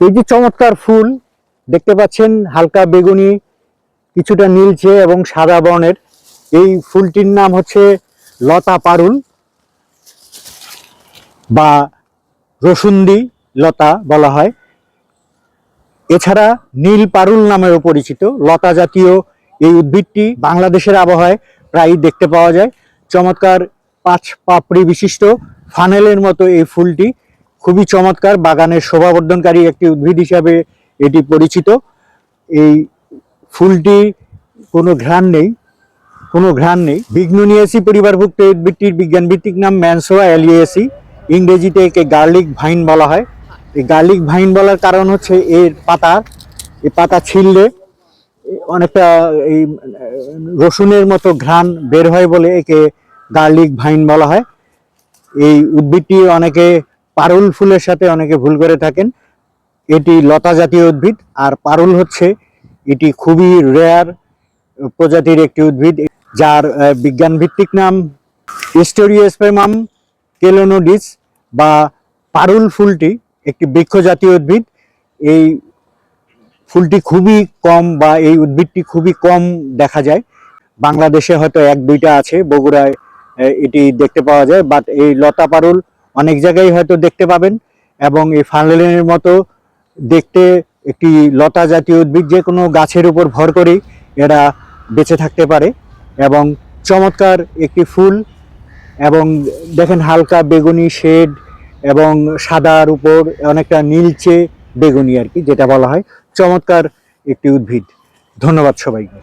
এই যে চমৎকার ফুল দেখতে পাচ্ছেন, হালকা বেগুনি, কিছুটা নীলচে এবং সাদা বর্ণের। এই ফুলটির নাম হচ্ছে লতা পারুল বা রসুন্দি লতা বলা হয়। এছাড়া নীল পারুল নামেও পরিচিত। লতা জাতীয় এই উদ্ভিদটি বাংলাদেশের আবহাওয়ায় প্রায়ই দেখতে পাওয়া যায়। চমৎকার পাঁচ পাপড়ি বিশিষ্ট ফানেলের মতো এই ফুলটি খুবই চমৎকার, বাগানের শোভাবর্ধনকারী একটি উদ্ভিদ হিসাবে এটি পরিচিত। এই ফুলটি কোনো ঘ্রাণ নেই, কোনো ঘ্রাণ নেই। বিঘ্নুনিয়াসি পরিবারভুক্ত উদ্ভিদটির বিজ্ঞানভিত্তিক নাম ম্যানসোয়া অ্যালিয়েসি ইংরেজিতে একে গার্লিক ভাইন বলা হয়। এই গার্লিক ভাইন বলার কারণ হচ্ছে এর পাতা, এই পাতা ছিললে অনেকটা এই রসুনের মতো ঘ্রাণ বের হয় বলে একে গার্লিক ভাইন বলা হয়। এই উদ্ভিদটি অনেকে পারুল ফুলের সাথে অনেকে ভুল করে থাকেন। এটি লতা জাতীয় উদ্ভিদ, আর পারুল হচ্ছে, এটি খুবই রেয়ার প্রজাতির একটি উদ্ভিদ, যার বিজ্ঞান ভিত্তিক নাম স্টোরিওস্পেমাম কেলোনোডিস বা পারুল ফুলটি একটি বৃক্ষ জাতীয় উদ্ভিদ। এই ফুলটি খুবই কম বা এই উদ্ভিদটি খুবই কম দেখা যায়। বাংলাদেশে হয়তো এক দুইটা আছে, বগুড়ায় এটি দেখতে পাওয়া যায় বাট এই লতা পারুল অনেক জায়গায় হয়তো দেখতে পাবেন এবং এই ফানলেনের মতো দেখতে একটি লতা জাতীয় উদ্ভিদ যে কোনো গাছের উপর ভর করেই এরা বেঁচে থাকতে পারে এবং চমৎকার একটি ফুল এবং দেখেন হালকা বেগুনি শেড এবং সাদার উপর অনেকটা নীলচে বেগুনি আর কি, যেটা বলা হয়, চমৎকার একটি উদ্ভিদ। ধন্যবাদ সবাইকে।